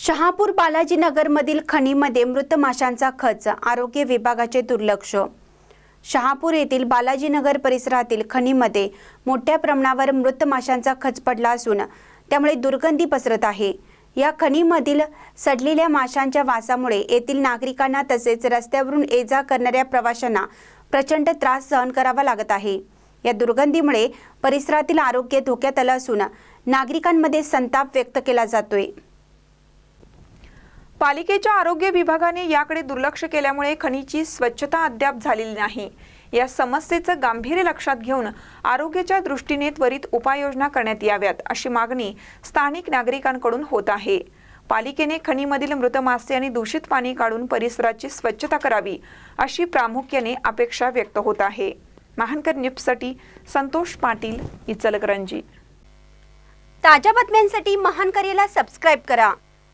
शहापूर बालाजीनगरमधील खणीमध्ये मृत माशांचा खच आरोग्य विभागाचे दुर्लक्ष. शहापूर येथील बालाजीनगर परिसरातील खणीमध्ये मोठ्या प्रमाणावर मृत माशांचा खच पडला असून त्यामुळे दुर्गंधी पसरत आहे. या खणीमधील सडलेल्या माशांच्या वासामुळे येथील नागरिकांना तसेच रस्त्यावरून ये जा करणाऱ्या प्रवाशांना प्रचंड त्रास सहन करावा लागत आहे. या दुर्गंधीमुळे परिसरातील आरोग्य धोक्यात आलं असून नागरिकांमध्ये संताप व्यक्त केला जातोय. पालिकेच्या आरोग्य विभागाने याकडे दुर्लक्ष केल्यामुळे खनीची स्वच्छता अद्याप झालेली नाही. या समस्येचं गांभीर्य लक्षात घेऊन आरोग्याच्या दृष्टीने त्वरित उपाययोजना करण्यात याव्यात अशी मागणी स्थानिक नागरिकांकडून होत आहे. पालिकेने खणीमधील मृत मासे आणि दूषित पाणी काढून परिसराची स्वच्छता करावी अशी प्रामुख्याने अपेक्षा व्यक्त होत आहे. महानकर न्यूजसाठी संतोष पाटील इचलकरंजी. ताज्या बातम्यांसाठी महानकरीला सबस्क्राईब करा.